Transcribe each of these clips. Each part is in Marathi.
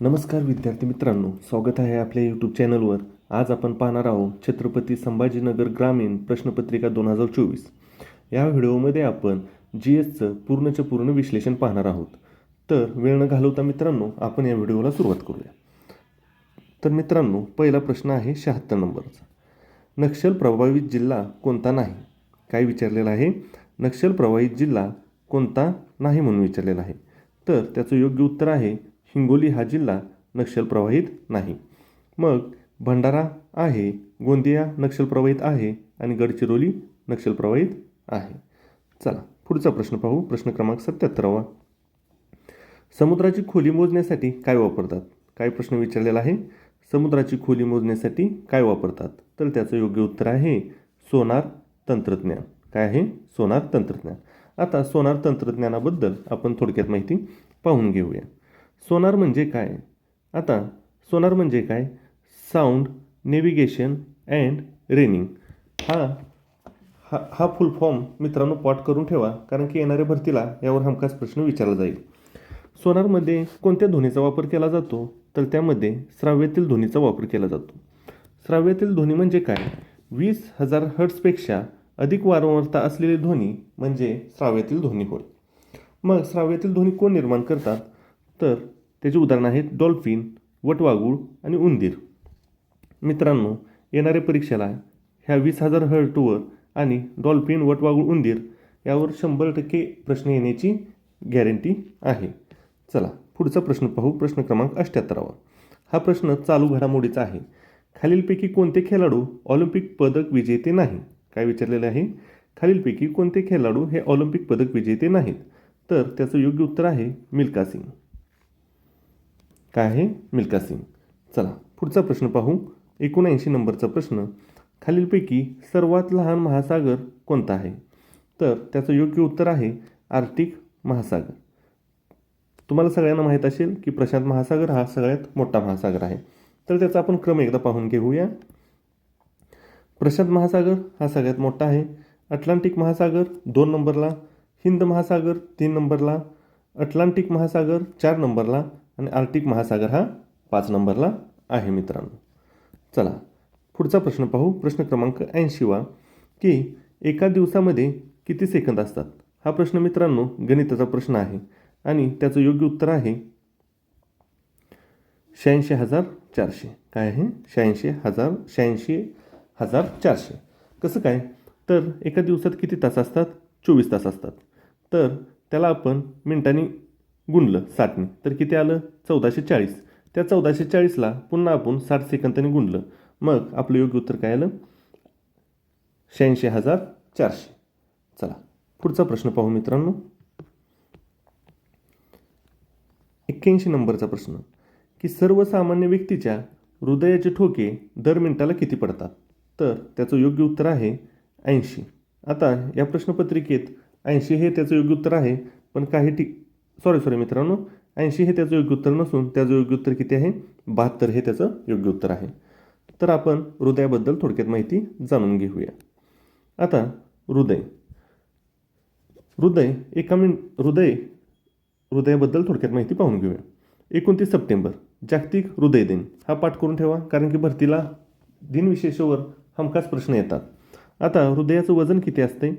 नमस्कार विद्यार्थी मित्रांनो स्वागत आहे आपल्या यूट्यूब चॅनलवर आज आपण पाहणार आहोत छत्रपती संभाजीनगर ग्रामीण प्रश्नपत्रिका दोन हजार चोवीस. या व्हिडिओमध्ये आपण जी एसचं पूर्णच्या पूर्ण विश्लेषण पाहणार आहोत. तर वेळ न घालवता मित्रांनो आपण या व्हिडिओला सुरुवात करूया. तर मित्रांनो पहिला प्रश्न आहे शहात्तर नंबरचा. नक्षल प्रभावित जिल्हा कोणता नाही? काय विचारलेलं आहे? नक्षल प्रभावित जिल्हा कोणता नाही म्हणून विचारलेला आहे. तर त्याचं योग्य उत्तर आहे हिंगोली हा जिल्हा नक्षलप्रभावित नाही. मग भंडारा आहे गोंदिया नक्षलप्रवाहित आहे आणि गडचिरोली नक्षलप्रवाहित आहे. चला पुढचा प्रश्न पाहू. प्रश्न क्रमांक सत्याहत्तरावा. समुद्राची खोली मोजण्यासाठी काय वापरतात? काय प्रश्न विचारलेला आहे? समुद्राची खोली मोजण्यासाठी काय वापरतात? तर त्याचं योग्य उत्तर आहे सोनार तंत्रज्ञान. काय आहे? सोनार तंत्रज्ञान. आता सोनार तंत्रज्ञानाबद्दल आपण थोडक्यात माहिती पाहून घेऊया. सोनार म्हणजे काय? आता सोनार म्हणजे काय? साऊंड नेव्हिगेशन अँड रेनिंग हा हा हा फुल फॉर्म मित्रांनो पॉट करून ठेवा कारण की येणाऱ्या भरतीला यावर हमखास प्रश्न विचारला जाईल. सोनारमध्ये कोणत्या ध्वनीचा वापर केला जातो? तर त्यामध्ये श्राव्यातील ध्वनीचा वापर केला जातो. श्राव्यातील ध्वनी म्हणजे काय? वीस हजार हर्ट्सपेक्षा अधिक वारंवारता असलेली ध्वनी म्हणजे श्राव्यातील ध्वनी होय. मग श्राव्यातील ध्वनी कोण निर्माण करतात? तर त्याची उदाहरणं आहेत डॉल्फिन वटवागूळ आणि उंदीर. मित्रांनो येणाऱ्या परीक्षेला ह्या वीस हजार हर्टवर आणि डॉल्फिन वटवागूळ उंदीर यावर शंभर टक्के प्रश्न येण्याची गॅरंटी आहे. चला पुढचा प्रश्न पाहू. प्रश्न क्रमांक अठ्ठ्याहत्तरावा हा प्रश्न चालू घडामोडीचा आहे. खालीलपैकी कोणते खेळाडू ऑलिम्पिक पदक विजेते नाही काय विचारलेले आहे? खालीलपैकी कोणते खेळाडू हे ऑलिम्पिक पदक विजेते नाहीत? तर त्याचं योग्य उत्तर आहे मिल्का सिंग. काय आहे? मिल्का सिंग. चला पुढचा प्रश्न पाहू. एकोणऐंशी नंबरचा प्रश्न. खालीलपैकी सर्वात लहान महासागर कोणता आहे? तर त्याचं योग्य उत्तर आहे आर्टिक महासागर. तुम्हाला सगळ्यांना माहीत असेल की प्रशांत महासागर हा सगळ्यात मोठा महासागर आहे. तर त्याचा आपण क्रम एकदा पाहून घेऊया. प्रशांत महासागर हा सगळ्यात मोठा आहे. अटलांटिक महासागर दोन नंबरला. हिंद महासागर तीन नंबरला. अटलांटिक महासागर चार नंबरला. आणि आर्टिक महासागर हा पाच नंबरला आहे मित्रांनो. चला पुढचा प्रश्न पाहू. प्रश्न क्रमांक ऐंशीवा की एका दिवसामध्ये किती सेकंद असतात? हा प्रश्न मित्रांनो गणिताचा प्रश्न आहे आणि त्याचं योग्य उत्तर आहे शहाऐंशी हजार चारशे. काय आहे? शहाऐंशी हजार शहाऐंशी हजार चारशे. कसं काय? तर एका दिवसात किती तास असतात? चोवीस तास असतात. तर त्याला आपण मिनिटांनी गुणलं साठने तर किती आलं? चौदाशे चाळीस. त्या चौदाशे चाळीसला पुन्हा आपण साठ सेकंदाने गुणलं. मग आपलं योग्य उत्तर काय आलं? शहाऐंशी हजार चारशे. चला पुढचा प्रश्न पाहू मित्रांनो. एक्क्याऐंशी नंबरचा प्रश्न. की सर्वसामान्य व्यक्तीच्या हृदयाचे ठोके दर मिनिटाला किती पडतात? तर त्याचं योग्य उत्तर आहे ऐंशी. आता या प्रश्नपत्रिकेत ऐंशी हे त्याचं योग्य उत्तर आहे पण काही ठिक सॉरी सॉरी मित्रांनो. ऐंशी हे त्याचं योग्य उत्तर नसून त्याचं योग्य उत्तर किती आहे? बहात्तर हे त्याचं योग्य उत्तर आहे. तर आपण हृदयाबद्दल थोडक्यात माहिती जाणून घेऊया. आता हृदय. हृदय एका मिन हृदय हृदयाबद्दल थोडक्यात माहिती पाहून घेऊया. एकोणतीस सप्टेंबर जागतिक हृदय दिन. हा पाठ करून ठेवा कारण की भरतीला दिनविशेषवर हमखास प्रश्न येतात. आता हृदयाचं वजन किती असते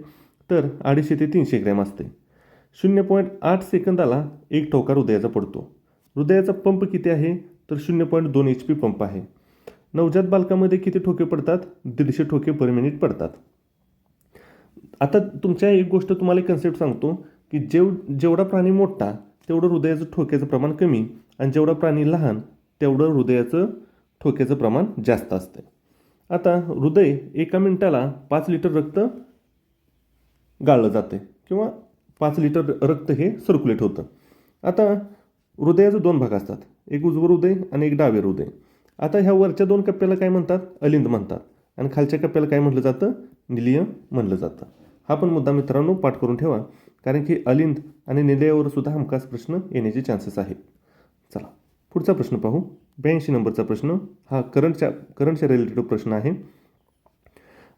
तर अडीचशे ते तीनशे ग्रॅम असते शून्य पॉईंट आठ सेकंदाला एक ठोका हृदयाचा पडतो. हृदयाचा पंप किती आहे? तर शून्य पॉईंट दोन एच पी पंप आहे. नवजात बालकामध्ये किती ठोके पडतात? दीडशे ठोके पर मिनिट पडतात. आता तुमच्या एक गोष्ट तुम्हाला एक कन्सेप्ट सांगतो की जेव जेवढा प्राणी मोठा तेवढं हृदयाचं ठोक्याचं प्रमाण कमी आणि जेवढा प्राणी लहान तेवढं हृदयाचं ठोक्याचं प्रमाण जास्त असते आता हृदय एका मिनिटाला पाच लिटर रक्त गाळलं जाते किंवा पाच लिटर रक्त हे सर्क्युलेट होतं. आता हृदयाचे दोन भाग असतात. एक उजवं हृदय आणि एक डावे हृदय. आता ह्या वरच्या दोन कप्प्याला काय म्हणतात? अलिंद म्हणतात. आणि खालच्या कप्प्याला काय म्हटलं जातं? निलिय म्हणलं जातं. हा पण मुद्दा मित्रांनो पाठ करून ठेवा. कारण की अलिंद आणि निलयावर सुद्धा हमखास प्रश्न येण्याचे चान्सेस आहेत. चला पुढचा प्रश्न पाहू. ब्याऐंशी नंबरचा प्रश्न. हा करंटच्या करंटच्या रिलेटेड प्रश्न आहे.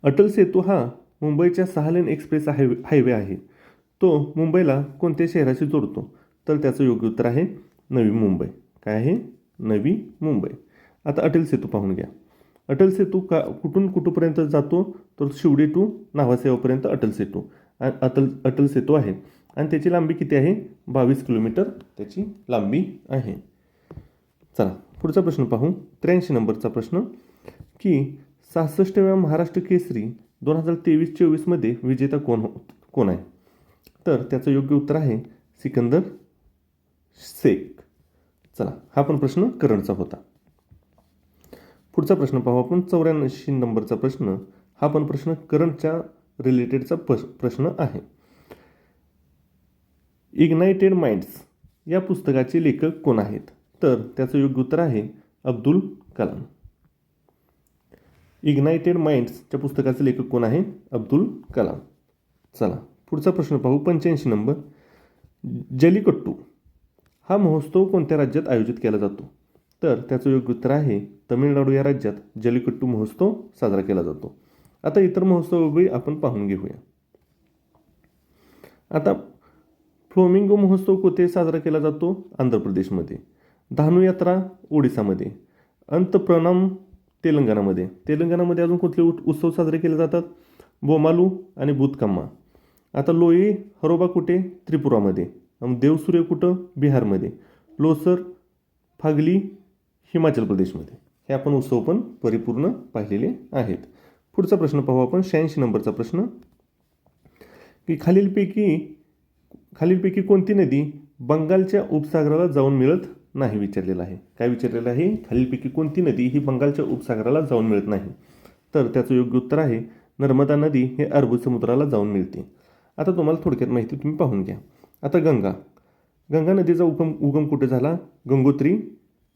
अटल सेतू हा मुंबईच्या सहा लेन एक्सप्रेस हायवे हायवे आहे. तो मुंबईला कोणत्या शहराशी जोडतो तर त्याचं योग्य उत्तर आहे नवी मुंबई. काय आहे? नवी मुंबई. आता अटल सेतू पाहून घ्या. अटल सेतू का कुठून कुठंपर्यंत जातो? तर शिवडी टू नावासेवापर्यंत अटल सेतू. अटल अटल सेतू आहे. आणि त्याची लांबी किती आहे? बावीस किलोमीटर त्याची लांबी आहे. चला पुढचा प्रश्न पाहू. त्र्याऐंशी नंबरचा प्रश्न. की सहासष्टव्या महाराष्ट्र केसरी दोन हजार तेवीस चोवीसमध्ये विजेता कोण हो कोण आहे? तर त्याचं योग्य उत्तर आहे सिकंदर शेख. चला हा पण प्रश्न करंटचा होता. पुढचा प्रश्न पाहू आपण. चौऱ्याऐंशी नंबरचा प्रश्न हा पण प्रश्न करंटच्या रिलेटेडचा प्रश्न आहे. इग्नायटेड माइंड्स या पुस्तकाचे लेखक कोण आहेत? तर त्याचं योग्य उत्तर आहे अब्दुल कलाम. इग्नायटेड माइंड्सच्या पुस्तकाचे लेखक कोण आहे? अब्दुल कलाम. चला पुढचा प्रश्न पाहू. पंच्याऐंशी नंबर. जलीकट्टू हा महोत्सव कोणत्या राज्यात आयोजित केला जातो? तर त्याचं योग्य उत्तर आहे तमिळनाडू या राज्यात जलीकट्टू महोत्सव साजरा केला जातो. आता इतर महोत्सवही आपण पाहून घेऊया. आता फ्लोमिंगो महोत्सव कुठे साजरा केला जातो? आंध्र प्रदेशमध्ये धानू यात्रा ओडिसामध्ये. अंतप्रणाम तेलंगणामध्ये. तेलंगणामध्ये अजून कुठले उत्सव साजरे केले जातात? बोमालू आणि बुतकम्मा. आता लोई हरोबा कुठे? त्रिपुरामध्ये. देवसूर्य कुठं? बिहारमध्ये. लोसर फागली हिमाचल प्रदेशमध्ये. हे आपण उत्सव पण परिपूर्ण पाहिलेले आहेत. पुढचा प्रश्न पाहू आपण. शहाऐंशी नंबरचा प्रश्न. की खालीलपैकी खालीलपैकी कोणती नदी बंगालच्या उपसागराला जाऊन मिळत नाही विचारलेलं आहे? काय विचारलेलं आहे? खालीलपैकी कोणती नदी ही बंगालच्या उपसागराला जाऊन मिळत नाही? तर त्याचं योग्य उत्तर आहे नर्मदा नदी हे अरबू समुद्राला जाऊन मिळते. आता तुम्हाला थोडक्यात माहिती तुम्ही पाहून घ्या. आता गंगा. गंगा नदीचा उगम उगम कुठे झाला? गंगोत्री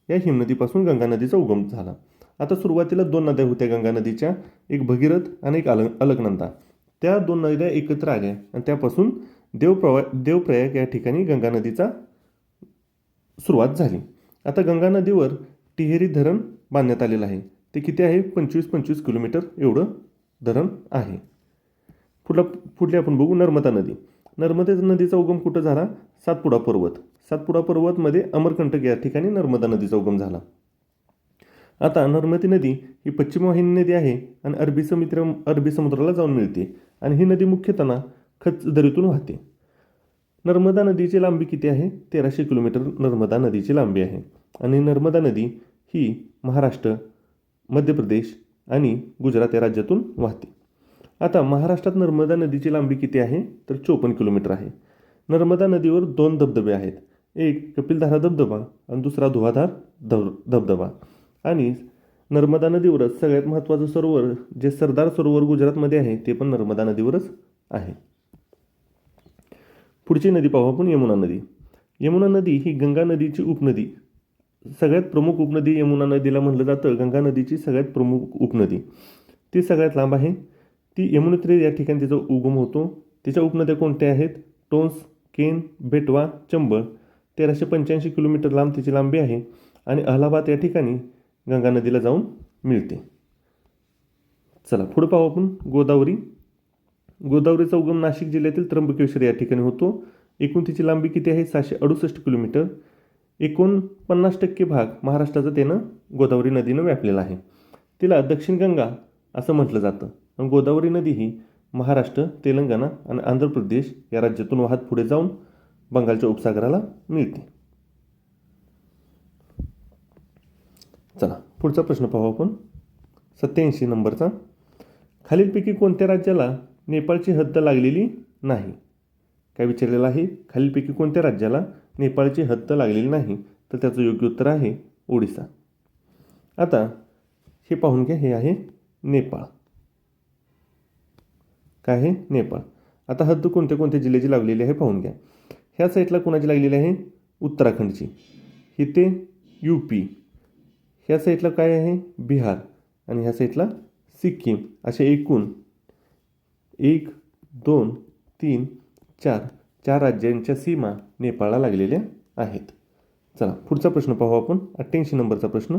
या हिमनदीपासून गंगा नदीचा उगम झाला. आता सुरुवातीला दोन नद्या होत्या गंगा नदीच्या एक भगीरथ आणि एक अलग अलकनंदा त्या दोन नद्या एकत्र आल्या आणि त्यापासून देवप्रवा देवप्रयाग या ठिकाणी गंगा नदीचा सुरुवात झाली. आता गंगा नदीवर टिहेरी धरण बांधण्यात आलेलं आहे. ते किती आहे? पंचवीस पंचवीस किलोमीटर एवढं धरण आहे. पुढला पुढली आपण बघू नर्मदा नदी. नर्मदा नदीचा उगम कुठं झाला? सातपुडा पर्वत. सातपुडा पर्वतमध्ये अमरकंटक या ठिकाणी नर्मदा नदीचा उगम झाला. आता नर्मदी नदी ही पश्चिम वाहिनी नदी आहे आणि अरबी समुद्र अरबी समुद्राला जाऊन मिळते आणि ही नदी मुख्यतः खच दरीतून वाहते. नर्मदा नदीची लांबी किती आहे? तेराशे किलोमीटर नर्मदा नदीची लांबी आहे. आणि नर्मदा नदी ही महाराष्ट्र मध्य प्रदेश आणि गुजरात या राज्यातून वाहते. आता महाराष्ट्रात नर्मदा नदीची लांबी किती आहे? तर चोपन्न किलोमीटर आहे. नर्मदा नदीवर दोन धबधबे आहेत. एक कपिलधारा धबधबा आणि दुसरा धुवाधार धब धबधबा. आणि नर्मदा नदीवरच सगळ्यात महत्त्वाचं सरोवर जे सरदार सरोवर गुजरातमध्ये आहे ते पण नर्मदा नदीवरच आहे. पुढची नदी पाहू आपण यमुना नदी. यमुना नदी ही गंगा नदीची उपनदी. सगळ्यात प्रमुख उपनदी यमुना नदीला म्हटलं जातं. गंगा नदीची सगळ्यात प्रमुख उपनदी. ती सगळ्यात लांब आहे. ती यमुनोत्री या ठिकाणी तिचा उगम होतो. तिच्या उपनद्या कोणत्या आहेत? टोन्स केन बेटवा चंबळ. तेराशे पंच्याऐंशी किलोमीटर लांब तिची लांबी आहे आणि अलाहाबाद या ठिकाणी गंगा नदीला जाऊन मिळते. चला पुढं पाहू आपण गोदावरी. गोदावरीचा उगम नाशिक जिल्ह्यातील त्र्यंबकेश्वर या ठिकाणी होतो. एकूण तिची लांबी किती आहे? सहाशे अडुसष्ट किलोमीटर. एकोणपन्नास टक्के भाग महाराष्ट्राचा त्यानं गोदावरी नदीनं व्यापलेला आहे. तिला दक्षिण गंगा असं म्हटलं जातं. गोदावरी नदी ही महाराष्ट्र तेलंगणा आणि आंध्र प्रदेश या राज्यातून वाहत पुढे जाऊन बंगालच्या उपसागराला मिळते. चला पुढचा प्रश्न पाहू आपण. सत्याऐंशी नंबरचा. खालीलपैकी कोणत्या राज्याला नेपाळची हद्द लागलेली नाही? काय विचारलेलं आहे? खालीलपैकी कोणत्या राज्याला नेपाळची हद्द लागलेली नाही? तर त्याचं योग्य उत्तर आहे ओडिसा. आता हे पाहून घ्या हे आहे नेपाळ. काय आहे नेपाळ आता हद्द कोणत्या कोणत्या जिल्ह्याची लागलेली आहे पाहून घ्या. ह्या साईडला कोणाची लागलेली आहे? उत्तराखंडची. इथे यू पी ह्या साईडला काय आहे? बिहार. आणि ह्या साईडला सिक्कीम. असे एकूण. एक दोन तीन चार. चार राज्यांच्या सीमा नेपाळला लागलेल्या आहेत. चला पुढचा प्रश्न पाहू आपण. अठ्ठ्याऐंशी नंबरचा प्रश्न.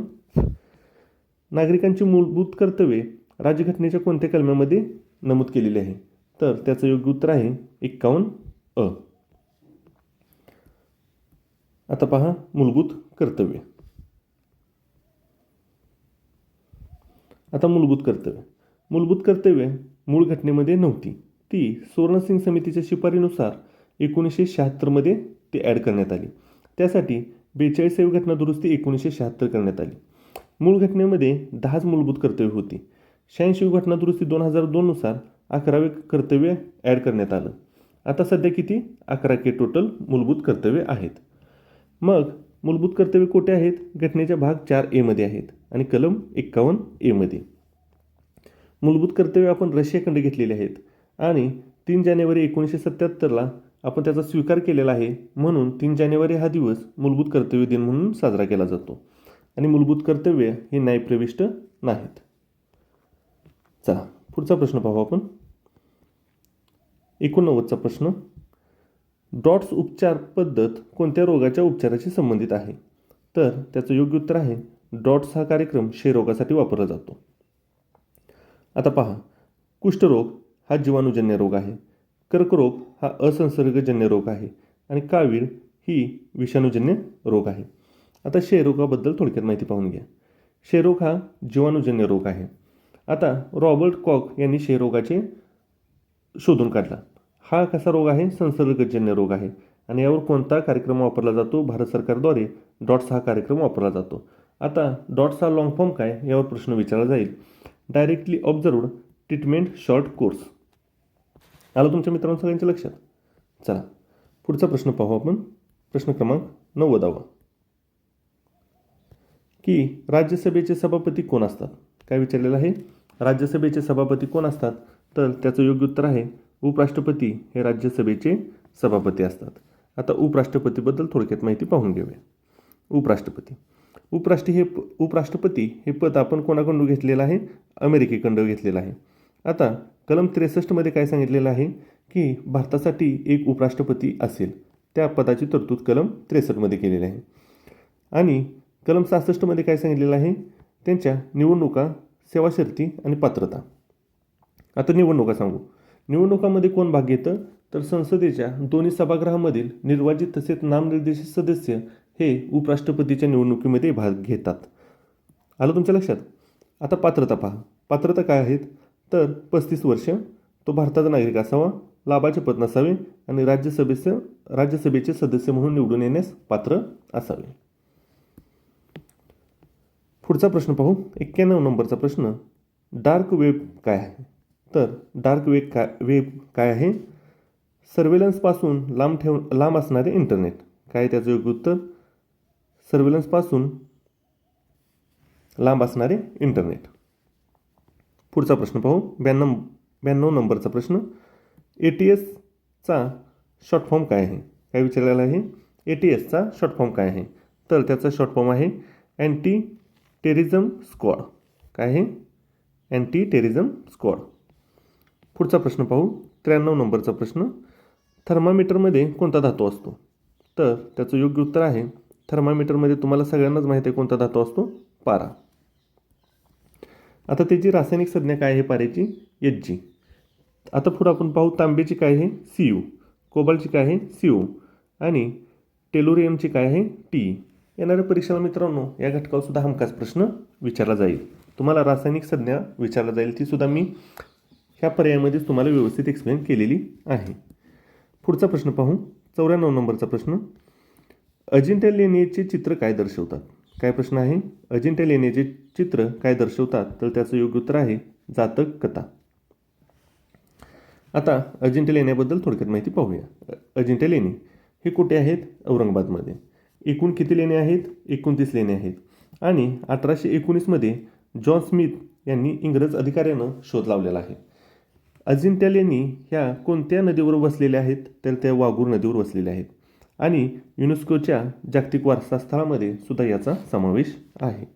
नागरिकांची मूलभूत कर्तव्ये राज्यघटनेच्या कोणत्या कलमामध्ये नमूद केलेली आहे. तर त्याचं योग्य उत्तर आहे एक्कावन्न अ. आता पहा मूलभूत कर्तव्य. आता मूलभूत कर्तव्य. मूलभूत कर्तव्य मूळ घटनेमध्ये नव्हती. ती सुवर्णसिंग समितीच्या शिफारीनुसार एकोणीसशे शहात्तरमध्ये ती ॲड करण्यात आली. त्यासाठी बेचाळीसावी घटना दुरुस्ती एकोणीसशे शहात्तर करण्यात आली. मूळ घटनेमध्ये दहाच मूलभूत कर्तव्य होती. शहाऐंशी घटना दुरुस्ती दोन हजार दोननुसार अकरावे कर्तव्य ॲड करण्यात आलं. आता सध्या किती? अकरा के टोटल मूलभूत कर्तव्य आहेत. मग मूलभूत कर्तव्य कोठे आहेत? घटनेच्या भाग चार एमध्ये आहेत आणि कलम एक्कावन्न एमध्ये मूलभूत कर्तव्य आपण रशियाखंड घेतलेले आहेत आणि तीन जानेवारी एकोणीसशे सत्त्याहत्तरला आपण त्याचा स्वीकार केलेला आहे म्हणून तीन जानेवारी हा दिवस मूलभूत कर्तव्य दिन म्हणून साजरा केला जातो. आणि मूलभूत कर्तव्य हे न्यायप्रविष्ट नाहीत. चला पुढचा प्रश्न पाहू आपण. एकोणनव्वदचा प्रश्न. डॉट्स उपचार पद्धत कोणत्या रोगाच्या उपचाराशी संबंधित आहे? तर त्याचं योग्य उत्तर आहे डॉट्स हा कार्यक्रम क्षयरोगासाठी वापरला जातो. आता पहा कुष्ठरोग हा जीवाणूजन्य रोग आहे कर्करोग हा असंसर्गजन्य रोग आहे आणि कावीळ ही विषाणूजन्य रोग आहे. आता क्षयरोगाबद्दल थोडक्यात माहिती पाहून घ्या. क्षयरोग हा जीवाणूजन्य रोग आहे. आता रॉबर्ट कॉक यांनी क्षयरोगाचे शोधून काढला. हा कसा रोग आहे? संसर्गजन्य रोग आहे. आणि यावर कोणता कार्यक्रम वापरला जातो? भारत सरकारद्वारे डॉट्स हा कार्यक्रम वापरला जातो. आता डॉट्स हा लॉंग फॉर्म काय? यावर प्रश्न विचारला जाईल. Directly observed treatment short course आलं तुमच्या मित्रांनो सगळ्यांच्या लक्षात? चला पुढचा प्रश्न पाहू आपण. प्रश्न क्रमांक नव्वदावा. की राज्यसभेचे सभापती कोण असतात? काय विचारलेलं आहे? राज्यसभेचे सभापती कोण असतात? तर त्याचं योग्य उत्तर आहे उपराष्ट्रपती हे राज्यसभेचे सभापती असतात. आता उपराष्ट्रपतीबद्दल थोडक्यात माहिती पाहून घेऊया. उपराष्ट्रपती. उपराष्ट्र हे प उपराष्ट्रपती हे पद आपण कोणाकडून घेतलेलं आहे? अमेरिकेकडं घेतलेलं आहे. आता कलम त्रेसष्टमध्ये काय सांगितलेलं आहे? की भारतासाठी एक उपराष्ट्रपती असेल. त्या पदाची तरतूद कलम त्रेसष्टमध्ये केलेली आहे. आणि कलम सहासष्टमध्ये काय सांगितलेलं आहे? त्यांच्या निवडणुका सेवा शर्ती आणि पात्रता. आता निवडणुका सांगू. निवडणुकामध्ये कोण भाग घेतं? तर संसदेच्या दोन्ही सभागृहामधील निर्वाचित तसेच नामनिर्देशित सदस्य हे उपराष्ट्रपतीच्या निवडणुकीमध्ये भाग घेतात. आलं तुमच्या लक्षात? आता पात्रता पहा. पात्रता काय आहेत? तर पस्तीस वर्ष तो भारताचा नागरिक असावा लाभाचे पद नसावे आणि राज्यसभेचं राज्यसभेचे सदस्य म्हणून निवडून येण्यास पात्र असावे. पुढचा प्रश्न पाहू. एक्क्याण्णव नंबरचा प्रश्न डार्क वेब काय आहे? तर डार्क वेब काय वेब काय आहे? सर्वेलन्सपासून लांब ठेव लांब असणारे इंटरनेट काय त्याचं योग्य उत्तर? सर्वेलन्सपासून लांब असणारे इंटरनेट पुढचा प्रश्न पाहू. ब्याण्णव ब्याण्णव नंबरचा प्रश्न ए टी एसचा शॉर्ट फॉर्म काय आहे? काय विचारलेला आहे? ए टी एसचा शॉर्ट फॉर्म काय आहे? तर त्याचा शॉर्ट फॉर्म आहे अँटी टेरिझम स्क्वॉड काय आहे अँटी टेरिझम स्क्वॉड पुढचा प्रश्न पाहू. त्र्याण्णव नंबरचा प्रश्न. थर्मामीटरमध्ये कोणता धातू असतो? तर त्याचं योग्य उत्तर आहे थर्मामीटरमध्ये तुम्हाला सगळ्यांनाच माहिती आहे कोणता धातू असतो? पारा. आता त्याची रासायनिक संज्ञा काय आहे पारेची एच जी आता पुढं आपण पाहू तांबेची काय आहे? सी यू कोबालची काय आहे? सी यू आणि टेलोरियमची काय आहे? टी येणाऱ्या परीक्षेला मित्रांनो या घटकावर सुद्धा हमखास प्रश्न विचारला जाईल. तुम्हाला रासायनिक संज्ञा विचारला जाईल ती सुद्धा मी ह्या पर्यायामध्येच तुम्हाला व्यवस्थित एक्सप्लेन केलेली आहे. पुढचा प्रश्न पाहू. चौऱ्याण्णव नंबरचा प्रश्न. अजिंठा लेणीचे चित्र काय दर्शवतात? काय प्रश्न आहे? अजिंठा लेणीचे चित्र काय दर्शवतात? तर त्याचं योग्य उत्तर आहे जातक कथा. आता अजिंठा लेण्याबद्दल थोडक्यात माहिती पाहूया. अजिंठा लेणी हे कुठे आहेत? औरंगाबादमध्ये. एकूण किती लेणे आहेत? एकोणतीस लेणे आहेत. आणि अठराशे एकोणीसमध्ये जॉन स्मिथ यांनी इंग्रज अधिकाऱ्यानं शोध लावलेला आहे. अजिंठ्या लेणी ह्या कोणत्या नदीवर वसलेल्या आहेत? तर त्या वाघूर नदीवर वसलेल्या आहेत. आणि युनेस्कोच्या जागतिक वारसा स्थळामध्ये सुद्धा याचा समावेश आहे.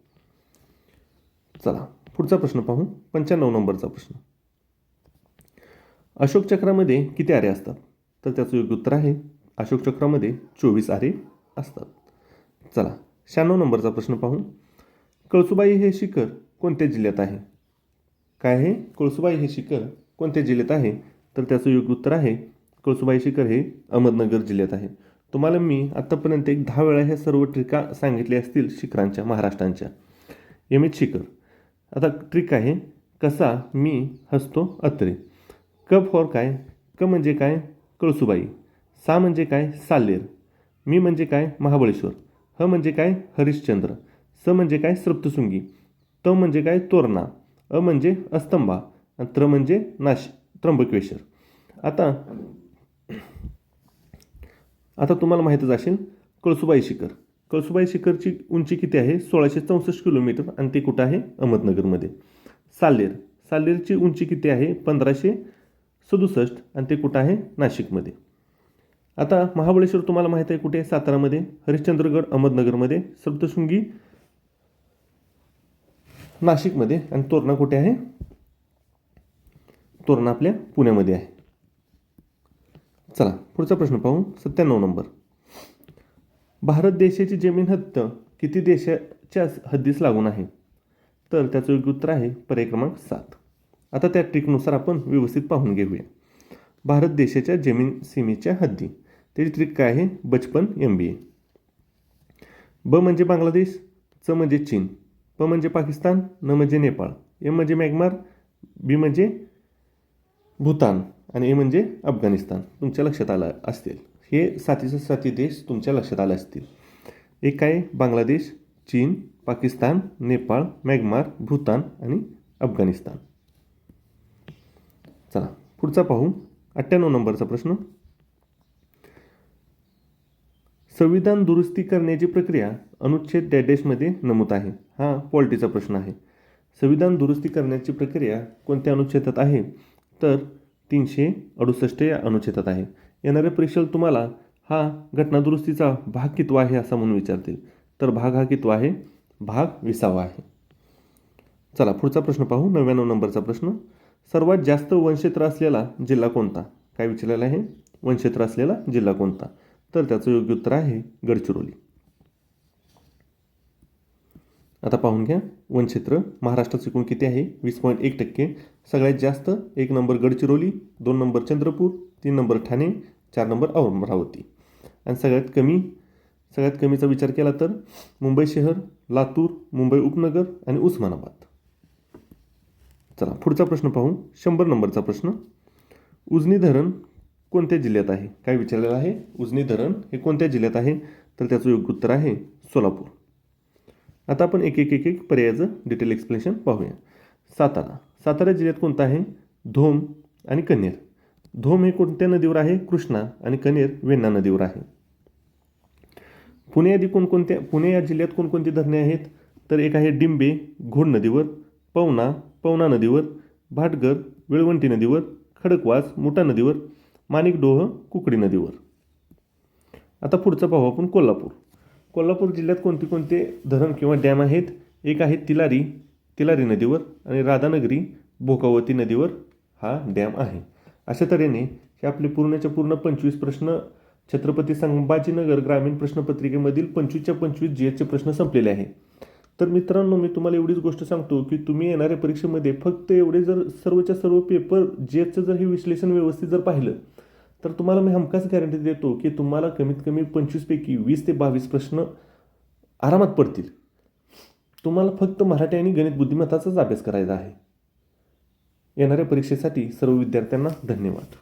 चला पुढचा प्रश्न पाहू. पंच्याण्णव नंबरचा प्रश्न. अशोक चक्रामध्ये किती आरे असतात? तर त्याचं योग्य उत्तर आहे अशोक चक्रामध्ये चोवीस आरे असतात. चला शहाण्णव नंबरचा प्रश्न पाहू. कळसुबाई हे शिखर कोणत्या जिल्ह्यात आहे? काय आहे? कळसुबाई हे शिखर कोणत्या जिल्ह्यात आहे? तर त्याचं योग्य उत्तर आहे कळसुबाई शिखर हे अहमदनगर जिल्ह्यात आहे. तुम्हाला मी आत्तापर्यंत एक दहा वेळा ह्या सर्व ट्रिका सांगितल्या असतील शिखरांच्या महाराष्ट्रांच्या. एम एच शिखर. आता ट्रिक आहे कसा मी हसतो अत्रे. क फॉर काय? क म्हणजे काय? कळसुबाई. सा म्हणजे काय? सालेर. मी म्हणजे काय? महाबळेश्वर. ह म्हणजे काय? हरिश्चंद्र. स म्हणजे काय? सप्तशृंगी. त म्हणजे काय? तोरणा. अ म्हणजे अस्तंभा. आणि त्र म्हणजे नाश त्र्यंबकेश्वर. आता आता तुम्हाला माहीतच असेल कळसुबाई शिखर. कळसुबाई शिखरची उंची किती आहे? सोळाशे चौसष्ट किलोमीटर. आणि ते कुठं आहे? अहमदनगरमध्ये. साल्लेर. साल्लेरची उंची किती आहे? पंधराशे सदुसष्ट. आणि ते कुठं आहे? नाशिकमध्ये. आता महाबळेश्वर तुम्हाला माहीत आहे कुठे? सातारामध्ये. हरिश्चंद्रगड अहमदनगरमध्ये. सप्तशृंगी नाशिकमध्ये. आणि तोरणा कुठे आहे? तोरणा आपल्या पुण्यामध्ये आहे. चला पुढचा प्रश्न पाहू. सत्त्याण्णव नंबर. भारत देशाची जमीन हद्द किती देशाच्या हद्दीस लागून आहे? तर त्याचं योग्य उत्तर आहे पर्याय क्रमांक सात. आता त्या ट्रिकनुसार आपण व्यवस्थित पाहून घेऊया. भारत देशाच्या जमीन सीमेच्या हद्दी. त्याची ट्रिक काय आहे? बचपन एम बी ए ब म्हणजे बांगलादेश च म्हणजे चीन प म्हणजे पाकिस्तान न म्हणजे नेपाळ. एम म्हणजे म्यानमार बी म्हणजे भूतान आणि ए म्हणजे अफगाणिस्तान. तुमच्या लक्षात आलं असतील. हे साथीचे साथी देश तुमच्या लक्षात आले असतील. एक आहे बांगलादेश चीन पाकिस्तान नेपाळ म्यानमार भूतान आणि अफगाणिस्तान. चला पुढचा पाहू. अठ्ठ्याण्णव नंबरचा प्रश्न. संविधान दुरुस्ती करण्याची प्रक्रिया अनुच्छेद डॅडेशमध्ये नमूद आहे. हा पॉलिटीचा प्रश्न आहे. संविधान दुरुस्ती करण्याची प्रक्रिया कोणत्या अनुच्छेदात आहे? तर तीनशे अडुसष्ट या अनुच्छेदात आहे. येणाऱ्या परीक्षेला तुम्हाला हा घटनादुरुस्तीचा भाग कितवा आहे असा म्हणून विचारतील. तर भाग हा कितवा आहे भाग विसावा आहे. चला पुढचा प्रश्न पाहू. नव्याण्णव नंबरचा प्रश्न. सर्वात जास्त वनक्षेत्र असलेला जिल्हा कोणता? काय विचारलेला आहे? वनक्षेत्र असलेला जिल्हा कोणता? तर त्याचं योग्य उत्तर आहे गडचिरोली. आता पाहून घ्या वनक्षेत्र महाराष्ट्राचं एकूण किती आहे? वीस पॉईंट एक टक्के. सगळ्यात जास्त एक नंबर गडचिरोली दोन नंबर चंद्रपूर तीन नंबर ठाणे चार नंबर अमरावती. आणि सगळ्यात कमी सगळ्यात कमीचा विचार केला तर मुंबई शहर लातूर मुंबई उपनगर आणि उस्मानाबाद. चला पुढचा प्रश्न पाहू शंभर नंबरचा प्रश्न. उजनी धरण कोणत्या जिल्ह्यात आहे? काय विचारलेलं आहे? उजनी धरण हे कोणत्या जिल्ह्यात आहे? तर त्याचं योग्य उत्तर आहे सोलापूर. आता आपण एक एक एक एक पर्यायाचं डिटेल एक्सप्लेनेशन पाहूया. सातारा. सातारा जिल्ह्यात कोणता आहे? धोम आणि कन्हेर. धोम हे कोणत्या नदीवर आहे? कृष्णा आणि कन्हेर वेण्णा नदीवर आहे. पुणे आधी कोणकोणत्या पुणे या जिल्ह्यात कोणकोणती धरणे आहेत? तर एक आहे डिंबे घोड नदीवर पवना पवना नदीवर भाटगर वेळवंटी नदीवर खडकवास मोठा नदीवर माणिकडोह कुकडी नदीवर. आता पुढचं पाहू आपण कोल्हापूर. कोल्हापूर जिल्ह्यात कोणते कोणते धरण किंवा डॅम आहेत? एक आहे तिलारी तिलारी नदीवर आणि राधानगरी भोकावती नदीवर हा डॅम आहे. अशा तऱ्हेने हे आपले पूर्णच्या पूर्ण पंचवीस प्रश्न छत्रपती संभाजीनगर ग्रामीण प्रश्नपत्रिकेमधील पंचवीसच्या पंचवीस जी एसचे प्रश्न संपलेले आहे. तर मित्रांनो मी तुम्हाला एवढीच गोष्ट सांगतो की तुम्ही येणाऱ्या परीक्षेमध्ये फक्त एवढे जर सर्वच्या सर्व पेपर जी एसचं जर हे विश्लेषण व्यवस्थित जर पाहिलं तर तुम्हाला मी हमखास गॅरंटी देतो की तुम्हाला कमीत कमी पंचवीसपैकी वीस ते बावीस प्रश्न आरामात पडतील. तुम्हाला फक्त मराठी आणि गणित बुद्धिमत्ताचाच अभ्यास करायचा आहे. येणाऱ्या परीक्षेसाठी सर्व विद्यार्थ्यांना धन्यवाद.